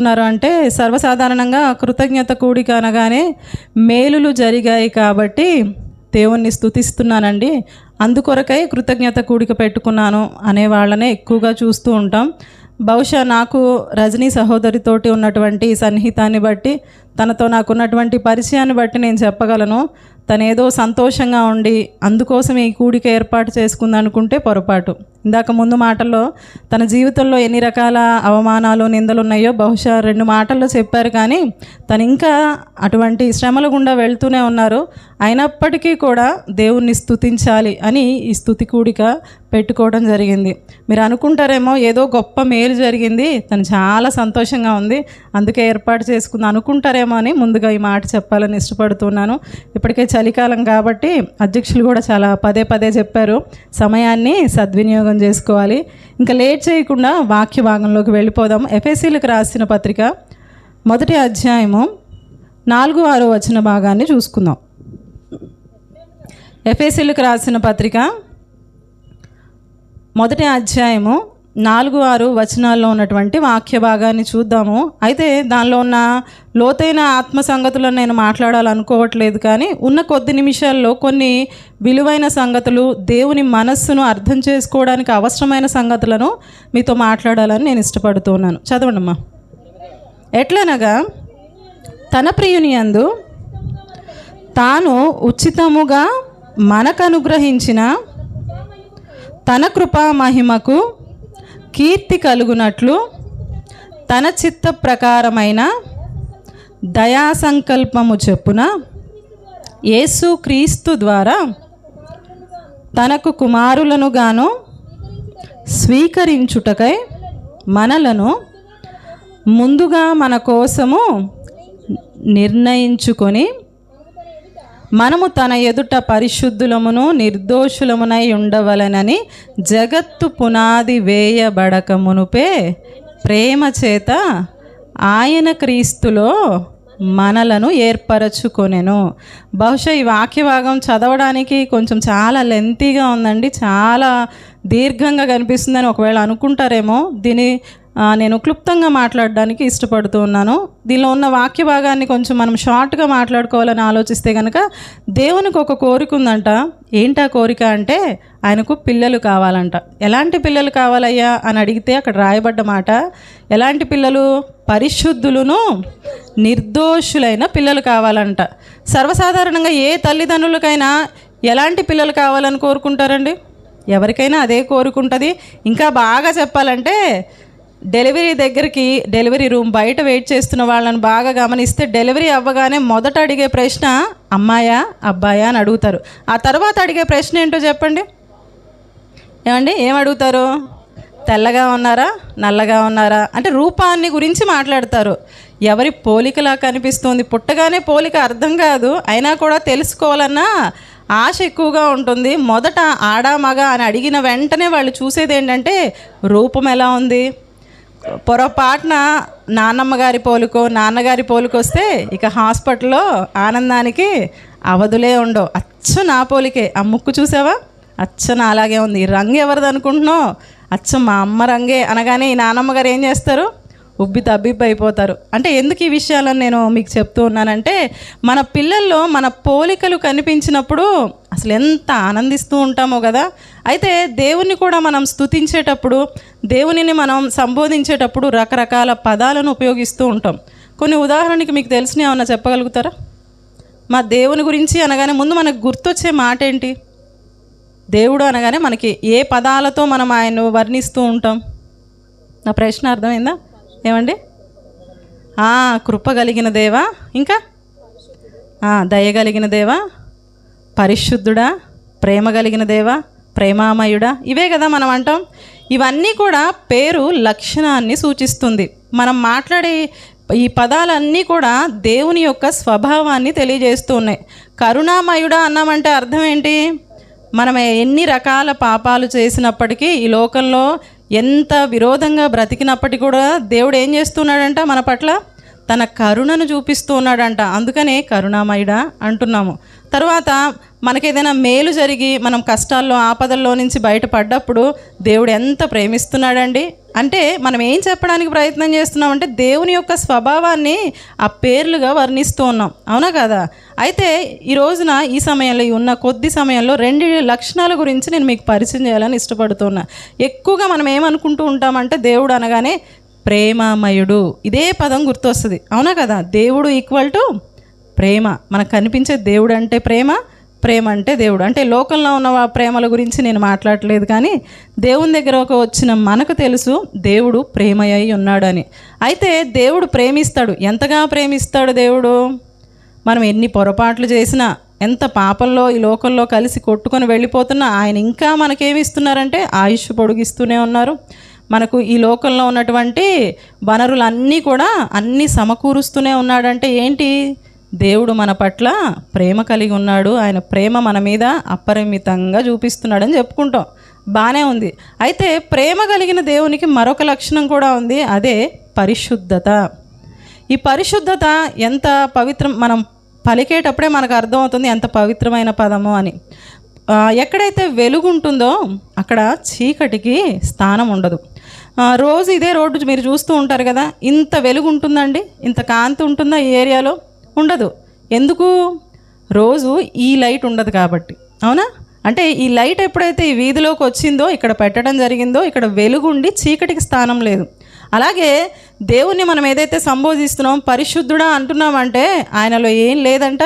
ఉన్నారు అంటే సర్వసాధారణంగా కృతజ్ఞత కూడిక అనగానే మేలులు జరిగాయి కాబట్టి దేవుణ్ణి స్తుతిస్తున్నానండి. అందుకొరకై కృతజ్ఞత కూడిక పెట్టుకున్నాను అనే వాళ్ళనే ఎక్కువగా చూస్తూ ఉంటాం. బహుశా నాకు రజనీ సహోదరితోటి ఉన్నటువంటి సన్నిహితాన్ని బట్టి తనతో నాకున్నటువంటి పరిచయాన్ని బట్టి నేను చెప్పగలను. తనేదో సంతోషంగా ఉండి అందుకోసం ఈ కూడిక ఏర్పాటు చేసుకుందనుకుంటే పొరపాటు. ఇందాక ముందు మాటల్లో తన జీవితంలో ఎన్ని రకాల అవమానాలు నిందలు ఉన్నాయో బహుశా రెండు మాటల్లో చెప్పారు కానీ తను ఇంకా అటువంటి శ్రమల గుండా వెళ్తూనే ఉన్నారు. అయినప్పటికీ కూడా దేవుణ్ణి స్థుతించాలి అని ఈ స్థుతి కూడిక పెట్టుకోవడం జరిగింది. మీరు అనుకుంటారేమో ఏదో గొప్ప మేలు జరిగింది. తను చాలా సంతోషంగా ఉంది. అందుకే ఏర్పాటు చేసుకుంది అనుకుంటారేమో అని ముందుగా ఈ మాట చెప్పాలని ఇష్టపడుతున్నాను. ఇప్పటికే చలికాలం కాబట్టి అధ్యక్షులు కూడా చాలా పదే పదే చెప్పారు. సమయాన్ని సద్వినియోగం చేసుకోవాలి. ఇంకా లేట్ చేయకుండా వాక్య భాగంలోకి వెళ్ళిపోదాం. ఎఫ్ఎస్సీలకు రాసిన పత్రిక మొదటి అధ్యాయము నాలుగు ఆరో వచ్చిన భాగాన్ని చూసుకుందాం. ఎఫ్ఎస్సీలకు రాసిన పత్రిక మొదటి అధ్యాయము నాలుగు ఆరు వచనాల్లో ఉన్నటువంటి వాక్య భాగాన్ని చూద్దాము. అయితే దానిలో ఉన్న లోతైన ఆత్మ సంగతులను నేను మాట్లాడాలనుకోవట్లేదు కానీ ఉన్న కొద్ది నిమిషాల్లో కొన్ని విలువైన సంగతులు దేవుని మనస్సును అర్థం చేసుకోవడానికి అవసరమైన సంగతులను మీతో మాట్లాడాలని నేను ఇష్టపడుతున్నాను చదవండమ్మా. ఎట్లనగా తన ప్రియుని అందు తాను ఉచితముగా మనకు అనుగ్రహించిన తన కృపా మహిమకు కీర్తి కలుగునట్లు తన చిత్త ప్రకారమైన దయా సంకల్పము చెప్పున యేసు క్రీస్తు ద్వారా తనకు కుమారులను గాను స్వీకరించుటకై మనలను ముందుగా మన కోసము నిర్ణయించుకొని మనము తన ఎదుట పరిశుద్ధులమును నిర్దోషులమునై ఉండవలనని జగత్తు పునాది వేయబడక మునుపే ప్రేమ చేత ఆయన క్రీస్తులో మనలను ఏర్పరచుకొనెను. బహుశా ఈ వాక్య భాగం చదవడానికి కొంచెం చాలా లెంతీగా ఉందండి చాలా దీర్ఘంగా కనిపిస్తుందని ఒకవేళ అనుకుంటారేమో దీని నేను క్లుప్తంగా మాట్లాడడానికి ఇష్టపడుతూ ఉన్నాను. దీనిలో ఉన్న వాక్య భాగాన్ని కొంచెం మనం షార్ట్గా మాట్లాడుకోవాలని ఆలోచిస్తే కనుక దేవునికి ఒక కోరిక ఉందంట. ఏంటా కోరిక అంటే ఆయనకు పిల్లలు కావాలంట. ఎలాంటి పిల్లలు కావాలయ్యా అని అడిగితే అక్కడ రాయబడ్డ మాట ఎలాంటి పిల్లలు? పరిశుద్ధులను నిర్దోషులైన పిల్లలు కావాలంట. సర్వసాధారణంగా ఏ తల్లిదండ్రులకైనా ఎలాంటి పిల్లలు కావాలని కోరుకుంటారండి? ఎవరికైనా అదే కోరుకుంటుంది ఇంకా బాగా చెప్పాలంటే డెలివరీ దగ్గరికి డెలివరీ రూమ్ బయట వెయిట్ చేస్తున్న వాళ్ళని బాగా గమనిస్తే డెలివరీ అవ్వగానే మొదట అడిగే ప్రశ్న అమ్మాయా అబ్బాయా అని అడుగుతారు. ఆ తర్వాత అడిగే ప్రశ్న ఏంటో చెప్పండి. ఏమండి? ఏం అడుగుతారు? తెల్లగా ఉన్నారా నల్లగా ఉన్నారా? అంటే రూపాన్ని గురించి మాట్లాడతారు. ఎవరి పోలికలా కనిపిస్తుంది? పుట్టగానే పోలిక అర్థం కాదు. అయినా కూడా తెలుసుకోవాలన్నా ఆశ ఎక్కువగా ఉంటుంది. మొదట ఆడా మగ అని అడిగిన వెంటనే వాళ్ళు చూసేది ఏంటంటే రూపం ఎలా ఉంది? పొరపాటున నాన్నమ్మ గారి పోలుకో నాన్నగారి పోలుకొస్తే ఇక హాస్పిటల్లో ఆనందానికి అవధులే ఉండవు. అచ్చ నా పోలికే. ఆ ముక్కు చూసావా? అచ్చ నా అలాగే ఉంది. ఈ రంగు ఎవరిది అనుకుంటున్నావు? అచ్చ మా అమ్మ రంగే అనగానే ఈ నాన్నమ్మ గారు ఏం చేస్తారు? ఉబ్బి తబ్బిబ్బి అయిపోతారు. అంటే ఎందుకు ఈ విషయాలను నేను మీకు చెప్తూ ఉన్నానంటే మన పిల్లల్లో మన పోలికలు కనిపించినప్పుడు అసలు ఎంత ఆనందిస్తూ ఉంటామో కదా. అయితే దేవుణ్ణి కూడా మనం స్తుతించేటప్పుడు దేవునిని మనం సంబోధించేటప్పుడు రకరకాల పదాలను ఉపయోగిస్తూ ఉంటాం. కొన్ని ఉదాహరణకి మీకు తెలిసిన ఏమన్నా చెప్పగలుగుతారా? మా దేవుని గురించి అనగానే ముందు మనకు గుర్తొచ్చే మాట ఏంటి? దేవుడు అనగానే మనకి ఏ పదాలతో మనం ఆయన్ను వర్ణిస్తూ ఉంటాం? నా ప్రశ్న అర్థమైందా? ఏమండి? కృప కలిగిన దేవా? ఇంకా? దయ కలిగిన దేవా? పరిశుద్ధుడా? ప్రేమ కలిగిన దేవా? ప్రేమామయుడా? ఇవే కదా మనం అంటాం. ఇవన్నీ కూడా పేరు లక్షణాన్ని సూచిస్తుంది. మనం మాట్లాడే ఈ పదాలన్నీ కూడా దేవుని యొక్క స్వభావాన్ని తెలియజేస్తూ ఉన్నాయి. కరుణామయుడా అన్నామంటే అర్థం ఏంటి? మనం ఎన్ని రకాల పాపాలు చేసినప్పటికీ ఈ లోకంలో ఎంత విరోధంగా బ్రతికినప్పటికీ కూడా దేవుడు ఏం చేస్తున్నాడంట మన పట్ల? తన కరుణను చూపిస్తూ ఉన్నాడంట. అందుకనే కరుణామయుడా అంటున్నాము. తర్వాత మనకేదైనా మేలు జరిగి మనం కష్టాల్లో ఆపదల్లో నుంచి బయటపడ్డప్పుడు దేవుడు ఎంత ప్రేమిస్తున్నాడండి? అంటే మనం ఏం చెప్పడానికి ప్రయత్నం చేస్తున్నామంటే దేవుని యొక్క స్వభావాన్ని ఆ పేర్లుగా వర్ణిస్తూ ఉన్నాం. అవునా కదా? అయితే ఈ రోజున ఈ సమయంలో ఉన్న కొద్ది సమయంలో రెండు లక్షణాల గురించి నేను మీకు పరిచయం చేయాలని ఇష్టపడుతున్నా. ఎక్కువగా మనం ఏమనుకుంటూ ఉంటామంటే దేవుడు అనగానే ప్రేమామయుడు. ఇదే పదం గుర్తొస్తుంది. అవునా కదా? దేవుడు ఈక్వల్ టు ప్రేమ. మనకు కనిపించే దేవుడు అంటే ప్రేమ ప్రేమ అంటే దేవుడు. అంటే లోకంలో ఉన్న ప్రేమల గురించి నేను మాట్లాడలేదు కానీ దేవుని దగ్గర ఒక వచ్చిన మనకు తెలుసు దేవుడు ప్రేమయ్యి అయి ఉన్నాడని. అయితే దేవుడు ప్రేమిస్తాడు. ఎంతగా ప్రేమిస్తాడు దేవుడు? మనం ఎన్ని పొరపాట్లు చేసినా ఎంత పాపంలో ఈ లోకంలో కలిసి కొట్టుకొని వెళ్ళిపోతున్నా ఆయన ఇంకా మనకేమిస్తున్నారంటే ఆయుష్ పొడిగిస్తూనే ఉన్నారు. మనకు ఈ లోకంలో ఉన్నటువంటి వనరులన్నీ కూడా అన్నీ సమకూరుస్తూనే ఉన్నాడంటే ఏంటి? దేవుడు మన పట్ల ప్రేమ కలిగి ఉన్నాడు. ఆయన ప్రేమ మన మీద అపరిమితంగా చూపిస్తున్నాడని చెప్పుకుంటాం. బాగానే ఉంది. అయితే ప్రేమ కలిగిన దేవునికి మరొక లక్షణం కూడా ఉంది. అదే పరిశుద్ధత. ఈ పరిశుద్ధత ఎంత పవిత్రం మనం పలికేటప్పుడే మనకు అర్థమవుతుంది ఎంత పవిత్రమైన పదము అని. ఎక్కడైతే వెలుగు ఉంటుందో అక్కడ చీకటికి స్థానం ఉండదు. రోజు ఇదే రోడ్డు మీరు చూస్తూ ఉంటారు కదా ఇంత వెలుగు ఉంటుందండి? ఇంత కాంతి ఉంటుందా ఈ ఏరియాలో? ఉండదు. ఎందుకు? రోజు ఈ లైట్ ఉండదు కాబట్టి. అవునా? అంటే ఈ లైట్ ఎప్పుడైతే ఈ వీధిలోకి వచ్చిందో ఇక్కడ పెట్టడం జరిగిందో ఇక్కడ వెలుగుండి చీకటికి స్థానం లేదు. అలాగే దేవుణ్ణి మనం ఏదైతే సంబోధిస్తున్నాం పరిశుద్ధుడా అంటున్నామంటే ఆయనలో ఏం లేదంట?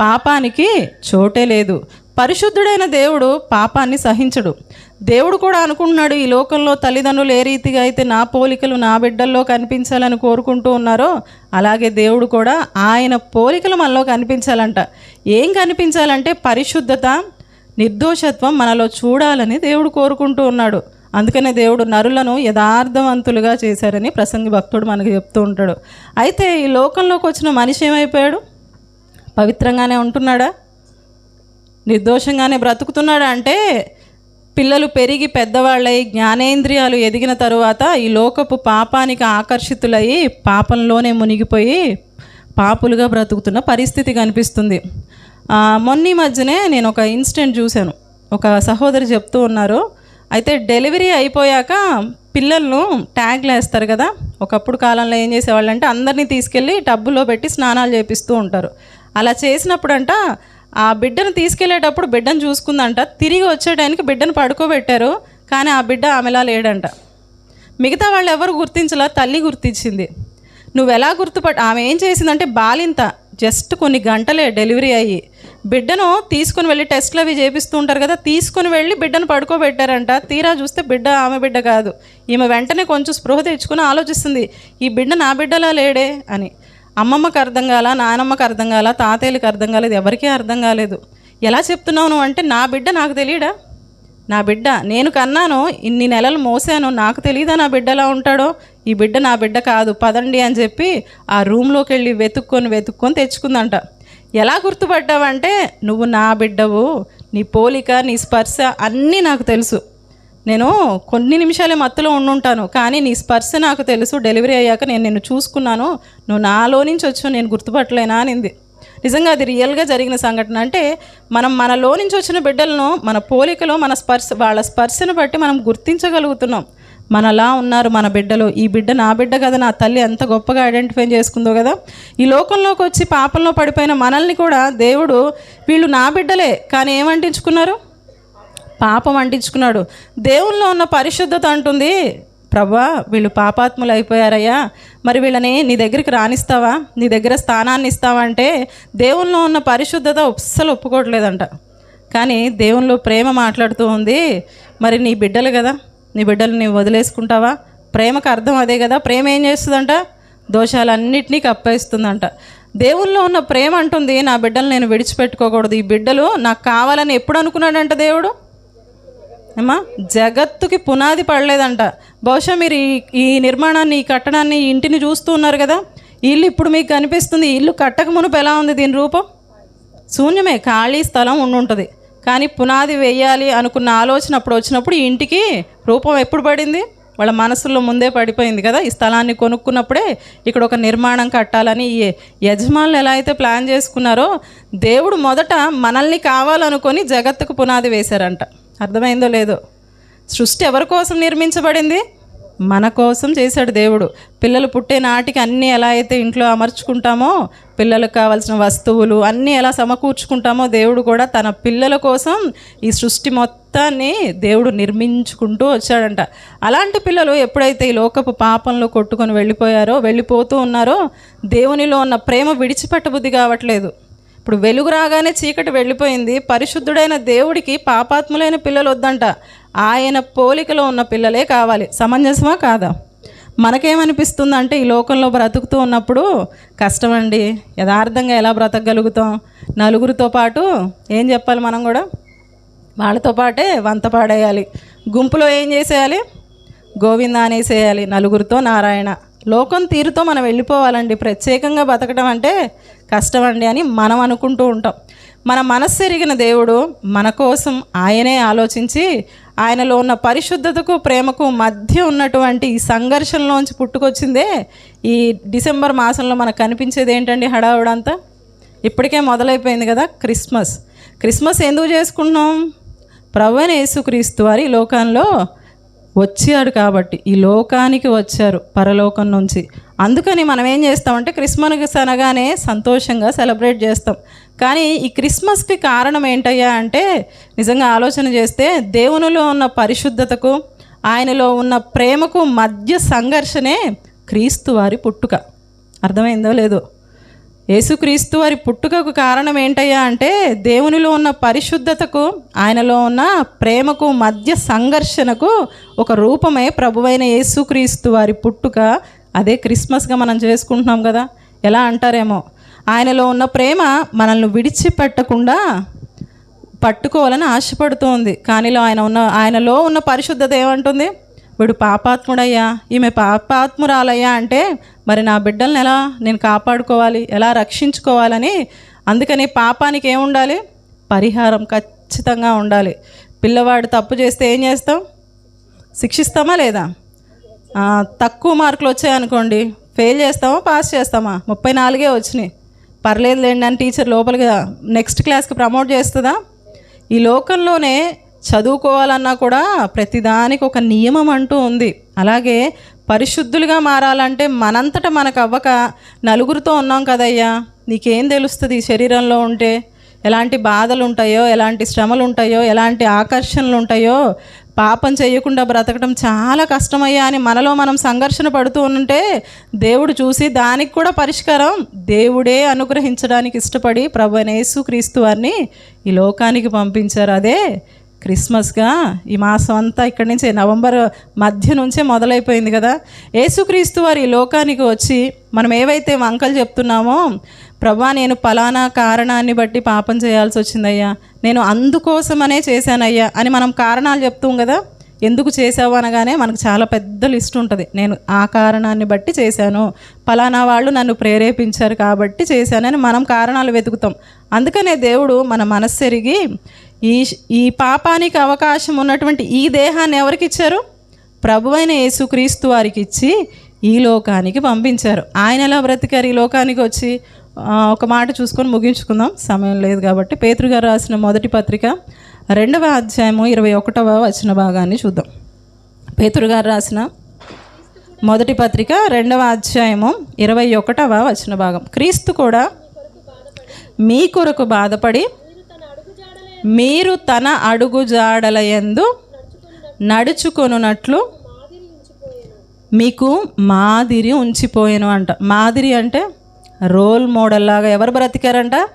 పాపానికి చోటే లేదు. పరిశుద్ధుడైన దేవుడు పాపాన్ని సహించడు. దేవుడు కూడా అనుకుంటున్నాడు ఈ లోకంలో తల్లిదండ్రులు ఏ రీతిగా అయితే నా పోలికలు నా బిడ్డల్లో కనిపించాలని కోరుకుంటూ ఉన్నారో అలాగే దేవుడు కూడా ఆయన పోలికలు మనలో కనిపించాలంట. ఏం కనిపించాలంటే పరిశుద్ధత నిర్దోషత్వం మనలో చూడాలని దేవుడు కోరుకుంటూ ఉన్నాడు. అందుకనే దేవుడు నరులను యథార్థవంతులుగా చేశారని ప్రసంగి భక్తుడు మనకు చెప్తూ ఉంటాడు. అయితే ఈ లోకంలోకి వచ్చిన మనిషి ఏమైపోయాడు? పవిత్రంగానే ఉంటున్నాడా? నిర్దోషంగానే బ్రతుకుతున్నాడు అంటే పిల్లలు పెరిగి పెద్దవాళ్ళై జ్ఞానేంద్రియాలు ఎదిగిన తరువాత ఈ లోకపు పాపానికి ఆకర్షితులయ్యి పాపంలోనే మునిగిపోయి పాపులుగా బ్రతుకుతున్న పరిస్థితి కనిపిస్తుంది. మొన్న మధ్యనే నేను ఒక ఇన్సిడెంట్ చూశాను. ఒక సహోదరి చెప్తూ ఉన్నారు అయితే డెలివరీ అయిపోయాక పిల్లలను ట్యాగ్లు వేస్తారు కదా ఒకప్పుడు కాలంలో ఏం చేసేవాళ్ళంటే అందరినీ తీసుకెళ్ళి టబ్బులో పెట్టి స్నానాలు చేపిస్తూ ఉంటారు. అలా చేసినప్పుడంట ఆ బిడ్డను తీసుకెళ్ళేటప్పుడు బిడ్డను చూసుకుందంట. తిరిగి వచ్చే టైంకి బిడ్డను పడుకోబెట్టారు. కానీ ఆ బిడ్డ ఆమెలా లేడంట. మిగతా వాళ్ళు ఎవరు గుర్తించలా? తల్లి గుర్తించింది. నువ్వు ఎలా గుర్తుపట్? ఆమె ఏం చేసిందంటే బాలింత జస్ట్ కొన్ని గంటలే డెలివరీ అయ్యి బిడ్డను తీసుకుని వెళ్ళి టెస్ట్లు అవి చేపిస్తూ ఉంటారు కదా తీసుకుని వెళ్ళి బిడ్డను పడుకోబెట్టారంట. తీరా చూస్తే బిడ్డ ఆమె బిడ్డ కాదు. ఈమె వెంటనే కొంచెం స్పృహ తెచ్చుకుని ఆలోచిస్తుంది ఈ బిడ్డ నా బిడ్డలా లేడే అని. అమ్మమ్మకి అర్థం కాల నానమ్మకి అర్థం కాల తాతయ్యలకి అర్థం కాలేదు ఎవరికీ అర్థం కాలేదు. ఎలా చెప్తున్నావు నువ్వు అంటే నా బిడ్డ నాకు తెలియడా నా బిడ్డ నేను కన్నాను ఇన్ని నెలలు మోసాను నాకు తెలియదా నా బిడ్డ ఎలా ఉంటాడో? ఈ బిడ్డ నా బిడ్డ కాదు పదండి అని చెప్పి ఆ రూమ్లోకి వెళ్ళి వెతుక్కొని వెతుక్కొని తెచ్చుకుందంట. ఎలా గుర్తుపడ్డావంటే నువ్వు నా బిడ్డవు నీ పోలిక నీ స్పర్శ అన్నీ నాకు తెలుసు. నేను కొన్ని నిమిషాలే మత్తులో ఉండుంటాను కానీ నీ స్పర్శ నాకు తెలుసు. డెలివరీ అయ్యాక నేను నిన్ను చూసుకున్నాను. నువ్వు నాలో నుంచి వచ్చావు నేను గుర్తుపట్టలేనా అనింది. నిజంగా అది రియల్గా జరిగిన సంఘటన. అంటే మనం మనలో నుంచి వచ్చిన బిడ్డలను మన పోలికలో మన స్పర్శ వాళ్ళ స్పర్శను బట్టి మనం గుర్తించగలుగుతున్నాం. మనలా ఉన్నారు మన బిడ్డలు. ఈ బిడ్డ నా బిడ్డ కదా నా తల్లి ఎంత గొప్పగా ఐడెంటిఫై చేసుకుందో కదా. ఈ లోకంలోకి వచ్చి పాపంలో పడిపోయిన మనల్ని కూడా దేవుడు వీళ్ళు నా బిడ్డలే కానీ ఏమంటించుకున్నారు? పాపం అంటించుకున్నాడు. దేవుల్లో ఉన్న పరిశుద్ధత అంటుంది. ప్రభా వీళ్ళు పాపాత్ములు అయిపోయారయ్యా. మరి వీళ్ళని నీ దగ్గరికి రానిస్తావా? నీ దగ్గర స్థానాన్ని ఇస్తావా అంటే దేవుల్లో ఉన్న పరిశుద్ధత అస్సలు ఒప్పుకోవట్లేదంట. కానీ దేవునిలో ప్రేమ మాట్లాడుతూ ఉంది. మరి నీ బిడ్డలు కదా? నీ బిడ్డలు నీవు వదిలేసుకుంటావా? ప్రేమకు అర్థం అదే కదా? ప్రేమ ఏం చేస్తుందంట? దోషాలన్నింటినీ కప్పేస్తుందంట. దేవుల్లో ఉన్న ప్రేమ అంటుంది నా బిడ్డలు నేను విడిచిపెట్టుకోకూడదు. ఈ బిడ్డలు నాకు కావాలని ఎప్పుడు అనుకున్నాడంట దేవుడు? ఏమా జగత్తుకి పునాది పడలేదంట. బహుశా మీరు ఈ ఈ నిర్మాణాన్ని ఈ కట్టడాన్ని ఇంటిని చూస్తూ ఉన్నారు కదా? ఇల్లు ఇప్పుడు మీకు కనిపిస్తుంది. ఇల్లు కట్టక మునుపు ఎలా ఉంది దీని రూపం? శూన్యమే ఖాళీ స్థలం ఉండుంటుంది. కానీ పునాది వేయాలి అనుకున్న ఆలోచన అప్పుడు వచ్చినప్పుడు ఈ ఇంటికి రూపం ఎప్పుడు పడింది? వాళ్ళ మనసులో ముందే పడిపోయింది కదా? ఈ స్థలాన్ని కొనుక్కున్నప్పుడే ఇక్కడ ఒక నిర్మాణం కట్టాలని యజమానులు ఎలా అయితే ప్లాన్ చేసుకున్నారో దేవుడు మొదట మనల్ని కావాలనుకొని జగత్తుకు పునాది వేశారంట. అర్థమైందో లేదో? సృష్టి ఎవరి కోసం నిర్మించబడింది? మన కోసం చేశాడు దేవుడు. పిల్లలు పుట్టే నాటికి అన్నీ ఎలా అయితే ఇంట్లో అమర్చుకుంటామో పిల్లలకు కావాల్సిన వస్తువులు అన్నీ ఎలా సమకూర్చుకుంటామో దేవుడు కూడా తన పిల్లల కోసం ఈ సృష్టి మొత్తాన్ని దేవుడు నిర్మించుకుంటూ వచ్చాడంట. అలాంటి పిల్లలు ఎప్పుడైతే ఈ లోకపు పాపంలో కొట్టుకొని వెళ్ళిపోయారో వెళ్ళిపోతూ ఉన్నారో దేవునిలో ఉన్న ప్రేమ విడిచిపెట్టబుద్ధి కావట్లేదు. ఇప్పుడు వెలుగు రాగానే చీకటి వెళ్ళిపోయింది. పరిశుద్ధుడైన దేవుడికి పాపాత్ములైన పిల్లలు వద్దంట ఆయన పోలికలో ఉన్న పిల్లలే కావాలి. సమంజసమా కాదా? మనకేమనిపిస్తుంది అంటే ఈ లోకంలో బ్రతుకుతూ ఉన్నప్పుడు కష్టమండి. యథార్థంగా ఎలా బ్రతకగలుగుతాం? నలుగురితో పాటు ఏం చెప్పాలి మనం కూడా? వాళ్ళతో పాటే వంత పాడేయాలి. గుంపులో ఏం చేసేయాలి? గోవింద అనేసేయాలి నలుగురితో నారాయణ. లోకం తీరుతో మనం వెళ్ళిపోవాలండి. ప్రత్యేకంగా బతకడం అంటే కష్టమండి అని మనం అనుకుంటూ ఉంటాం. మన మనస్సు ఎరిగిన దేవుడు మన కోసం ఆయనే ఆలోచించి ఆయనలో ఉన్న పరిశుద్ధతకు ప్రేమకు మధ్య ఉన్నటువంటి ఈ సంఘర్షణలోంచి పుట్టుకొచ్చిందే ఈ డిసెంబర్ మాసంలో మనకు కనిపించేది ఏంటండి హడావుడంతా? ఇప్పటికే మొదలైపోయింది కదా క్రిస్మస్. క్రిస్మస్ ఎందుకు చేసుకుంటున్నాం? ప్రవ్వైన యేసుక్రీస్తు వారి లోకంలో వచ్చాడు కాబట్టి ఈ లోకానికి వచ్చారు పరలోకం నుంచి. అందుకని మనం ఏం చేస్తామంటే క్రిస్మస్ అనగానే సంతోషంగా సెలబ్రేట్ చేస్తాం. కానీ ఈ క్రిస్మస్కి కారణం ఏంటయ్యా అంటే నిజంగా ఆలోచన చేస్తే దేవునిలో ఉన్న పరిశుద్ధతకు ఆయనలో ఉన్న ప్రేమకు మధ్య సంఘర్షణే క్రీస్తు వారి పుట్టుక. అర్థమైందో లేదో? యేసుక్రీస్తు వారి పుట్టుకకు కారణం ఏంటయ్యా అంటే దేవునిలో ఉన్న పరిశుద్ధతకు ఆయనలో ఉన్న ప్రేమకు మధ్య సంఘర్షణకు ఒక రూపమే ప్రభువైన యేసుక్రీస్తు వారి పుట్టుక. అదే క్రిస్మస్గా మనం చేసుకుంటున్నాం కదా. ఎలా అంటారేమో? ఆయనలో ఉన్న ప్రేమ మనల్ని విడిచిపెట్టకుండా పట్టుకోవాలని ఆశపడుతోంది. కానీలో ఆయన ఉన్న ఆయనలో ఉన్న పరిశుద్ధత ఏమంటుంది? వీడు పాపాత్ముడయ్యా ఈమె పాపాత్మురాలయ్యా అంటే మరి నా బిడ్డల్ని ఎలా నేను కాపాడుకోవాలి ఎలా రక్షించుకోవాలని అందుకని పాపానికి ఏముండాలి పరిహారం ఖచ్చితంగా ఉండాలి. పిల్లవాడు తప్పు చేస్తే ఏం చేస్తాం? శిక్షిస్తామా లేదా? తక్కువ మార్కులు వచ్చాయనుకోండి ఫెయిల్ చేస్తామా పాస్ చేస్తామా? ముప్పై నాలుగే వచ్చినాయి. పర్లేదు లేండి అని టీచర్ లోపలికి నెక్స్ట్ క్లాస్కి ప్రమోట్ చేస్తుందా? ఈ లోకంలోనే చదువుకోవాలన్నా కూడా ప్రతిదానికి ఒక నియమం అంటూ ఉంది. అలాగే పరిశుద్ధులుగా మారాలంటే మనంతట మనకు అవ్వక నలుగురితో ఉన్నాం కదయ్యా. నీకేం తెలుస్తుంది ఈ శరీరంలో ఉంటే? ఎలాంటి బాధలు ఉంటాయో ఎలాంటి శ్రమలు ఉంటాయో ఎలాంటి ఆకర్షణలు ఉంటాయో పాపం చేయకుండా బ్రతకడం చాలా కష్టమయ్యా అని మనలో మనం సంఘర్షణ పడుతూ ఉంటే దేవుడు చూసి దానికి కూడా పరిష్కారం దేవుడే అనుగ్రహించడానికి ఇష్టపడి ప్రభు అయిన యేసుక్రీస్తు వారిని ఈ లోకానికి పంపించారు. అదే క్రిస్మస్గా ఈ మాసం అంతా ఇక్కడి నుంచి నవంబర్ మధ్య నుంచే మొదలైపోయింది కదా. యేసుక్రీస్తు వారు ఈ లోకానికి వచ్చి మనం ఏవైతే వంకలు చెప్తున్నామో ప్రభా నేను పలానా కారణాన్ని బట్టి పాపం చేయాల్సి వచ్చిందయ్యా. నేను అందుకోసమనే చేశానయ్యా అని మనం కారణాలు చెప్తాం కదా. ఎందుకు చేసావు అనగానే మనకు చాలా పెద్ద లిస్ట్ ఉంటుంది. నేను ఆ కారణాన్ని బట్టి చేశాను. పలానా వాళ్ళు నన్ను ప్రేరేపించారు కాబట్టి చేశానని మనం కారణాలు వెతుకుతాం. అందుకనే దేవుడు మన మనస్సెరిగి ఈ ఈ పాపానికి అవకాశం ఉన్నటువంటి ఈ దేహాన్ని ఎవరికి ఇచ్చారు? ప్రభువైన యేసుక్రీస్తు వారికి ఇచ్చి ఈ లోకానికి పంపించారు. ఆయన ఎలా బ్రతికారు? ఈ లోకానికి వచ్చి ఒక మాట చూసుకొని ముగించుకుందాం. సమయం లేదు కాబట్టి పేతురు గారు రాసిన మొదటి పత్రిక రెండవ అధ్యాయము ఇరవై ఒకటవ వచ్చిన భాగాన్ని చూద్దాం. పేతురు గారు రాసిన మొదటి పత్రిక రెండవ అధ్యాయము ఇరవై ఒకటవ వచ్చిన భాగం. క్రీస్తు కూడా మీ కొరకు బాధపడి మీరు తన అడుగు జాడలయందు నడుచుకొనున్నట్లు మీకు మాదిరి ఉంచిపోయాను అంట. మాదిరి అంటే రోల్ మోడల్ లాగా ఎవరు బ్రతికారంట?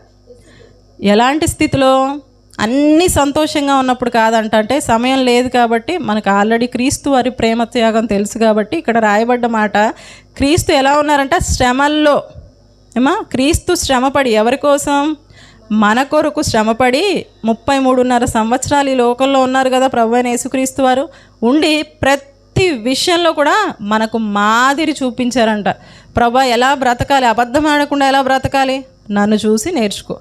ఎలాంటి స్థితిలో? అన్నీ సంతోషంగా ఉన్నప్పుడు కాదంట. అంటే సమయం లేదు కాబట్టి మనకు ఆల్రెడీ క్రీస్తు వారి ప్రేమ త్యాగం తెలుసు కాబట్టి ఇక్కడ రాయబడ్డ మాట క్రీస్తు ఎలా ఉన్నారంట? శ్రమల్లో. ఏమా? క్రీస్తు శ్రమపడి ఎవరి కోసం? మన కొరకు శ్రమపడి ముప్పై మూడున్నర సంవత్సరాలు ఈ లోకంలో ఉన్నారు కదా ప్రభు అయిన యేసుక్రీస్తు వారు. ఉండి ప్రతి విషయంలో కూడా మనకు మాదిరి చూపించారంట. ప్రభా ఎలా బ్రతకాలి? అబద్ధం ఆడకుండా ఎలా బ్రతకాలి? నన్ను చూసి నేర్చుకో.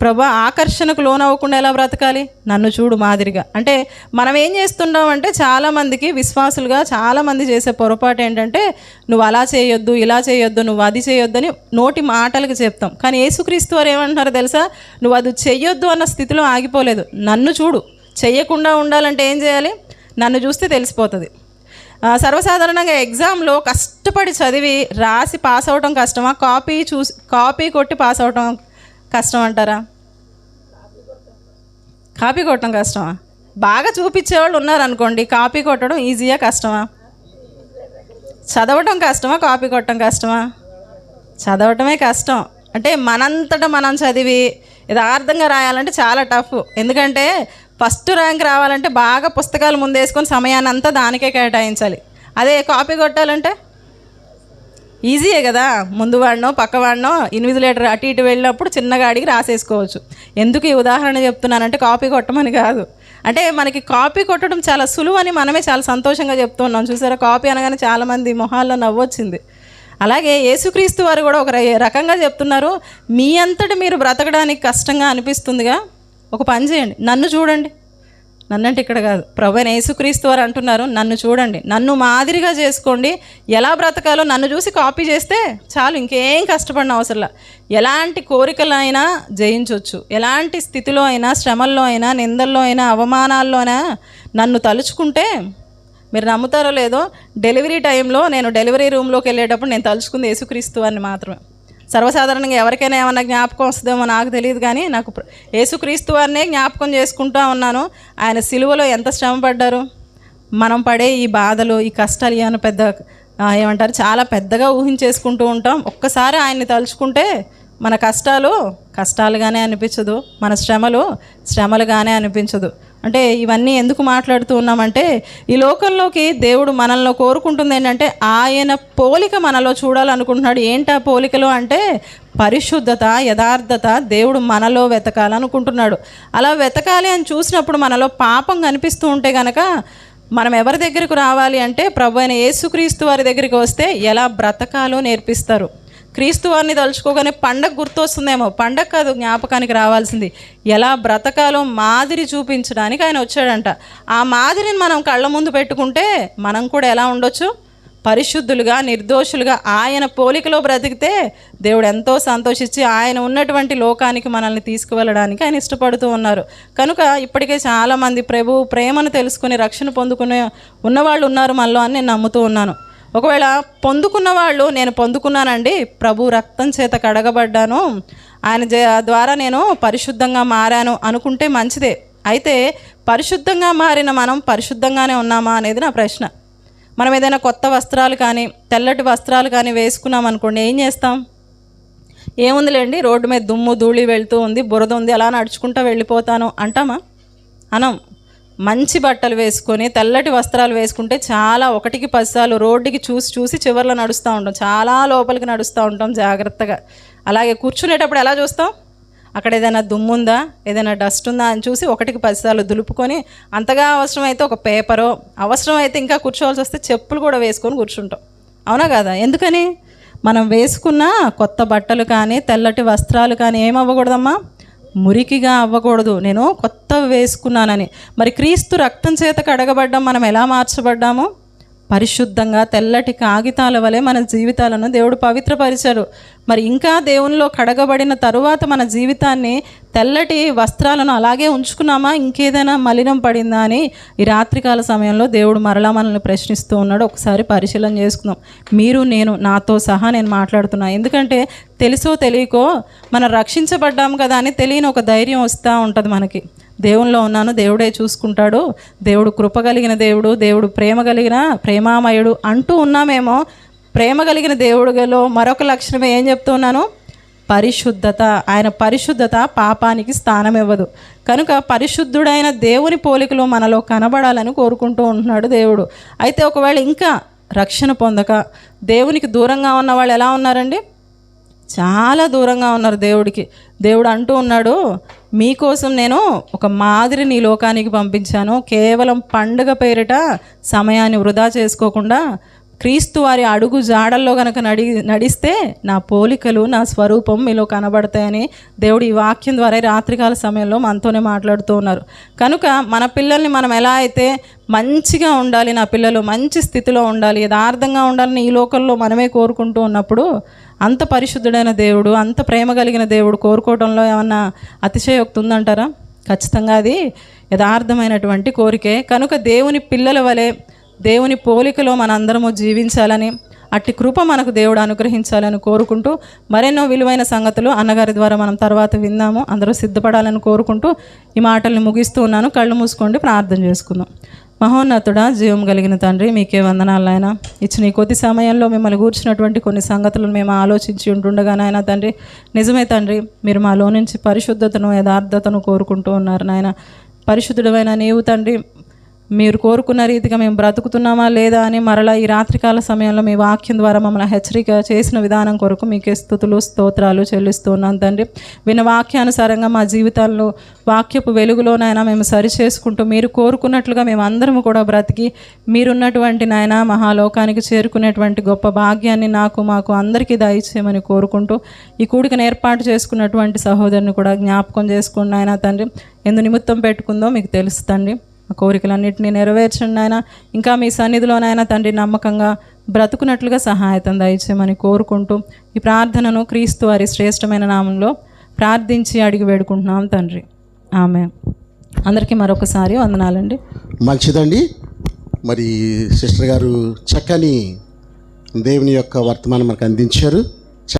ప్రభా ఆకర్షణకు లోనవ్వకుండా ఎలా బ్రతకాలి? నన్ను చూడు మాదిరిగా. అంటే మనం ఏం చేస్తున్నాం అంటే చాలామందికి విశ్వాసులుగా చాలామంది చేసే పొరపాటు ఏంటంటే నువ్వు అలా చేయొద్దు ఇలా చేయొద్దు నువ్వు అది చేయొద్దు అని నోటి మాటలకు చెప్తాం. కానీ యేసుక్రీస్తు వారు ఏమంటున్నారో తెలుసా? నువ్వు అది చెయ్యొద్దు అన్న స్థితిలో ఆగిపోలేదు. నన్ను చూడు. చెయ్యకుండా ఉండాలంటే ఏం చేయాలి? నన్ను చూస్తే తెలిసిపోతుంది. సర్వసాధారణంగా ఎగ్జామ్లో కష్టపడి చదివి రాసి పాస్ అవటం కష్టమా? కాపీ చూసి కాపీ కొట్టి పాస్ అవటం కష్టం అంటారా? కాపీ కొట్టడం కష్టమా? బాగా చూపించేవాళ్ళు ఉన్నారనుకోండి కాపీ కొట్టడం ఈజీయా కష్టమా? చదవటం కష్టమా? కాపీ కొట్టడం కష్టమా? చదవటమే కష్టం. అంటే మనంతట మనం చదివి యథార్థంగా రాయాలంటే చాలా టఫ్. ఎందుకంటే ఫస్ట్ ర్యాంక్ రావాలంటే బాగా పుస్తకాలు ముందేసుకొని సమయాన్ని అంతా దానికే కేటాయించాలి. అదే కాపీ కొట్టాలంటే ఈజీయే కదా? ముందు వాడినో పక్క వాడినో ఇన్విజిలేటర్ అటు ఇటు వెళ్ళినప్పుడు చిన్నగా అడిగి రాసేసుకోవచ్చు. ఎందుకు ఈ ఉదాహరణ చెప్తున్నానంటే కాపీ కొట్టమని కాదు. అంటే మనకి కాపీ కొట్టడం చాలా సులువు అని మనమే చాలా సంతోషంగా చెప్తున్నాం. చూసారా? కాపీ అనగానే చాలామంది మొహాల్లో నవ్వొచ్చింది. అలాగే యేసుక్రీస్తు వారు కూడా ఒక రకంగా చెప్తున్నారు మీ అంతటి మీరు బ్రతకడానికి కష్టంగా అనిపిస్తుందిగా? ఒక పని చేయండి. నన్ను చూడండి. నన్నంటే ఇక్కడ కాదు. ప్రభు అయిన యేసుక్రీస్తు వారు అంటున్నారు నన్ను చూడండి నన్ను మాదిరిగా చేసుకోండి. ఎలా బ్రతకాలో నన్ను చూసి కాపీ చేస్తే చాలు ఇంకేం కష్టపడిన అవసరంలా ఎలాంటి కోరికలైనా జయించవచ్చు ఎలాంటి స్థితిలో అయినా శ్రమల్లో అయినా నిందల్లో అయినా అవమానాల్లో అయినా నన్ను తలుచుకుంటే మీరు నమ్ముతారో లేదో డెలివరీ టైంలో నేను డెలివరీ రూమ్లోకి వెళ్ళేటప్పుడు నేను తలుచుకుంది యేసుక్రీస్తు అని మాత్రమే. సర్వసాధారణంగా ఎవరికైనా ఏమన్నా జ్ఞాపకం వస్తుందేమో నాకు తెలియదు కానీ నాకు యేసుక్రీస్తు వారినే జ్ఞాపకం చేసుకుంటూ ఉన్నాను. ఆయన సిలువలో ఎంత శ్రమ పడ్డారు? మనం పడే ఈ బాధలు ఈ కష్టాలు ఏమైనా పెద్ద ఏమంటారు? చాలా పెద్దగా ఊహించేసుకుంటూ ఉంటాం. ఒక్కసారి ఆయన్ని తలుచుకుంటే మన కష్టాలు కష్టాలుగానే అనిపించదు. మన శ్రమలు శ్రమలుగానే అనిపించదు. అంటే ఇవన్నీ ఎందుకు మాట్లాడుతూ ఉన్నామంటే ఈ లోకంలోకి దేవుడు మనల్ని కోరుకుంటుంది ఏంటంటే ఆయన పోలిక మనలో చూడాలనుకుంటున్నాడు. ఏంటి ఆ పోలికలు అంటే పరిశుద్ధత యథార్థత దేవుడు మనలో వెతకాలనుకుంటున్నాడు. అలా వెతకాలి అని చూసినప్పుడు మనలో పాపం కనిపిస్తూ ఉంటే కనుక మనం ఎవరి దగ్గరకు రావాలి అంటే ప్రభు అయిన యేసుక్రీస్తు వారి దగ్గరికి వస్తే ఎలా బ్రతకాలో నేర్పిస్తారు. క్రీస్తువారిని తలుచుకోగానే పండగ గుర్తొస్తుందేమో. పండగ కాదు జ్ఞాపకానికి రావాల్సింది. ఎలా బ్రతకాలో మాదిరి చూపించడానికి ఆయన వచ్చాడంట. ఆ మాదిరిని మనం కళ్ళ ముందు పెట్టుకుంటే మనం కూడా ఎలా ఉండొచ్చు? పరిశుద్ధులుగా నిర్దోషులుగా ఆయన పోలికలో బ్రతికితే దేవుడు ఎంతో సంతోషించి ఆయన ఉన్నటువంటి లోకానికి మనల్ని తీసుకువెళ్ళడానికి ఆయన ఇష్టపడుతూ ఉన్నారు. కనుక ఇప్పటికే చాలామంది ప్రభు ప్రేమను తెలుసుకుని రక్షణ పొందుకునే ఉన్నవాళ్ళు ఉన్నారు మనలో అని నేను నమ్ముతూ ఉన్నాను. ఒకవేళ పొందుకున్న వాళ్ళు నేను పొందుకున్నానండి ప్రభు రక్తం చేత కడగబడ్డాను ఆయన ద్వారా నేను పరిశుద్ధంగా మారాను అనుకుంటే మంచిదే. అయితే పరిశుద్ధంగా మారిన మనం పరిశుద్ధంగానే ఉన్నామా అనేది నా ప్రశ్న. మనం ఏదైనా కొత్త వస్త్రాలు కానీ తెల్లటి వస్త్రాలు కానీ వేసుకున్నాం అనుకోండి ఏం చేస్తాం? ఏముందిలేండి రోడ్డు మీద దుమ్ము ధూళి వెళ్తూ ఉంది బురద ఉంది అలా నడుచుకుంటూ వెళ్ళిపోతాను అంటామా? అనం. మంచి బట్టలు వేసుకొని తెల్లటి వస్త్రాలు వేసుకుంటే చాలా ఒకటికి పదిసార్లు రోడ్డుకి చూసి చూసి చివర్లో నడుస్తూ ఉంటాం. చాలా లోపలికి నడుస్తూ ఉంటాం జాగ్రత్తగా. అలాగే కూర్చునేటప్పుడు ఎలా చూస్తాం? అక్కడ ఏదైనా దుమ్ముందా? ఏదైనా డస్ట్ ఉందా అని చూసి ఒకటికి పదిసార్లు దులుపుకొని అంతగా అవసరమైతే ఒక పేపరో అవసరమైతే ఇంకా కూర్చోవాల్సి వస్తే చెప్పులు కూడా వేసుకొని కూర్చుంటాం. అవునా కదా? ఎందుకని? మనం వేసుకున్న కొత్త బట్టలు కానీ తెల్లటి వస్త్రాలు కానీ ఏమవ్వకూడదమ్మా? మురికిగా అవ్వకూడదు. నేను కొత్త వేసుకున్నానని. మరి క్రీస్తు రక్తం చేత కడగబడ్డం మనం ఎలా మార్చబడ్డాము? పరిశుద్ధంగా తెల్లటి కాగితాల వలె మన జీవితాలను దేవుడు పవిత్రపరిచాడు. మరి ఇంకా దేవునిలో కడగబడిన తరువాత మన జీవితాన్ని తెల్లటి వస్త్రాలను అలాగే ఉంచుకున్నామా? ఇంకేదైనా మలినం పడిందా అని ఈ రాత్రికాల సమయంలో దేవుడు మరలా మనల్ని ప్రశ్నిస్తూ ఉన్నాడు. ఒకసారి పరిశీలన చేసుకుందాం. మీరు నేను నాతో సహా నేను మాట్లాడుతున్నా. ఎందుకంటే తెలుసో తెలియకో మనం రక్షించబడ్డాము కదా అని తెలియని ఒక ధైర్యం వస్తూ ఉంటుంది మనకి. దేవునిలో ఉన్నాను దేవుడే చూసుకుంటాడు. దేవుడు కృప కలిగిన దేవుడు దేవుడు ప్రేమ కలిగిన ప్రేమామయుడు అంటూ ఉన్నామేమో ప్రేమ కలిగిన దేవుడుగలో మరొక లక్షణమే ఏం చెప్తున్నాను? పరిశుద్ధత. ఆయన పరిశుద్ధత పాపానికి స్థానం ఇవ్వదు. కనుక పరిశుద్ధుడైన దేవుని పోలికలు మనలో కనబడాలని కోరుకుంటూ ఉంటున్నాడు దేవుడు. అయితే ఒకవేళ ఇంకా రక్షణ పొందక దేవునికి దూరంగా ఉన్న వాళ్ళు ఎలా ఉన్నారండి? చాలా దూరంగా ఉన్నారు దేవుడికి. దేవుడు అంటూ ఉన్నాడు మీకోసం నేను ఒక మాదిరిని లోకానికి పంపించాను. కేవలం పండుగ పేరిట సమయాన్ని వృధా చేసుకోకుండా క్రీస్తు వారి అడుగు జాడల్లో గనక నడి నడిస్తే నా పోలికలు నా స్వరూపం మీలో కనబడతాయని దేవుడు ఈ వాక్యం ద్వారా రాత్రికాల సమయంలో మనతోనే మాట్లాడుతూ ఉన్నారు. కనుక మన పిల్లల్ని మనం ఎలా అయితే మంచిగా ఉండాలి నా పిల్లలు మంచి స్థితిలో ఉండాలి యథార్థంగా ఉండాలని ఈ లోకంలో మనమే కోరుకుంటూ ఉన్నప్పుడు అంత పరిశుద్ధుడైన దేవుడు అంత ప్రేమ కలిగిన దేవుడు కోరుకోవడంలో ఏమన్నా అతిశయోక్తి ఉందంటారా? ఖచ్చితంగా అది యథార్థమైనటువంటి కోరికే. కనుక దేవుని పిల్లల వలె దేవుని పోలికలో మనందరము జీవించాలని అట్టి కృప మనకు దేవుడు అనుగ్రహించాలని కోరుకుంటూ మరెన్నో విలువైన సంగతులు అన్నగారి ద్వారా మనం తర్వాత విందాము. అందరూ సిద్ధపడాలని కోరుకుంటూ ఈ మాటల్ని ముగిస్తూ ఉన్నాను. కళ్ళు మూసుకోండి ప్రార్థన చేసుకుందాం. మహోన్నతుడా జీవం కలిగిన తండ్రి మీకే వందనాలు ఆయన ఇచ్చిన ఈ కొద్ది సమయంలో మిమ్మల్ని కూర్చున్నటువంటి కొన్ని సంగతులను మేము ఆలోచించి ఉంటుండగా నాయన తండ్రి. నిజమే తండ్రి మీరు మాలో నుంచి పరిశుద్ధతను యథార్థతను కోరుకుంటూ ఉన్నారు నాయన. పరిశుద్ధుడమైన నీవు తండ్రి మీరు కోరుకున్న రీతిగా మేము బ్రతుకుతున్నామా లేదా అని మరలా ఈ రాత్రికాల సమయంలో మీ వాక్యం ద్వారా మమ్మల్ని హెచ్చరిక చేసిన విధానం కొరకు మీకే స్థుతులు స్తోత్రాలు చెల్లిస్తూ ఉన్నాం తండ్రి. విన్న వాక్యానుసారంగా మా జీవితాల్లో వాక్యపు వెలుగులోనైనా మేము సరి చేసుకుంటూ మీరు కోరుకున్నట్లుగా మేము అందరము కూడా బ్రతికి మీరున్నటువంటి నాయన మహాలోకానికి చేరుకునేటువంటి గొప్ప భాగ్యాన్ని నాకు మాకు అందరికీ దయచేయమని కోరుకుంటూ ఈ కూడికను ఏర్పాటు చేసుకున్నటువంటి సహోదరుని కూడా జ్ఞాపకం చేసుకున్న ఆయన తండ్రి. ఎందు నిమిత్తం పెట్టుకుందో మీకు తెలుసు తండ్రి. ఆ కోరికలన్నింటినీ నెరవేర్చండి ఆయన ఇంకా మీ సన్నిధిలోనైనా తండ్రి నమ్మకంగా బ్రతుకున్నట్లుగా సహాయతం దయచేయమని కోరుకుంటూ ఈ ప్రార్థనను క్రీస్తు వారి శ్రేష్టమైన నామంలో ప్రార్థించి అడిగి వేడుకుంటున్నాం తండ్రి. ఆమె అందరికీ మరొకసారి వందనాలండి. మంచిదండి మరి సిస్టర్ గారు చక్కని దేవుని యొక్క వర్తమానం మనకు అందించారు.